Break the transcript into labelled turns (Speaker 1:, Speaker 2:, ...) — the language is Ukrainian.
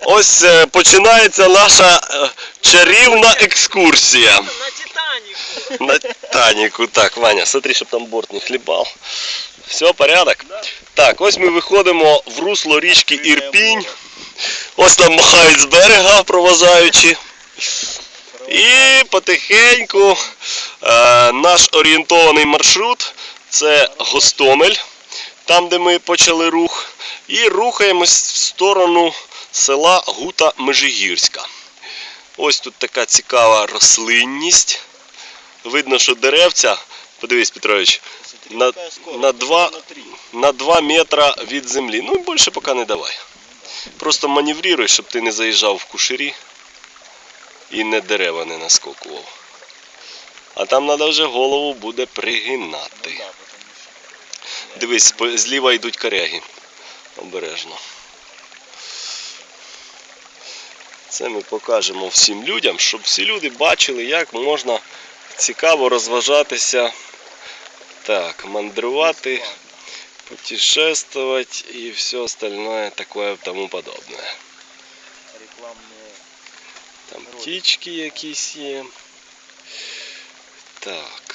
Speaker 1: Ось е, починається наша е, чарівна екскурсія.
Speaker 2: На Титаніку.
Speaker 1: На Таніку. Так, Ваня, смотри, щоб там борт не хлібав. Все, порядок? Так, ось ми виходимо в русло річки Ірпінь. Ось нам махають з берега, проважаючи. І потихеньку е, наш орієнтований маршрут це Гостомель, там де ми почали рух. І рухаємось в сторону села Гута Межигірська. Ось тут така цікава рослинність. Видно, що деревця, подивись, Петрович, на, на, 2, на 2 метра від землі. Ну, більше поки не давай. Просто маневруй, щоб ти не заїжджав в кушері і не дерева не наскокував. А там треба вже голову буде пригинати. Дивись, зліва йдуть коряги. Обережно. Це ми покажемо всім людям, щоб всі люди бачили, як можна цікаво розважатися. Так, мандрувати, путешествовать и все остальное такое тому.
Speaker 2: Рекламні.
Speaker 1: Там птички якісь є. Так.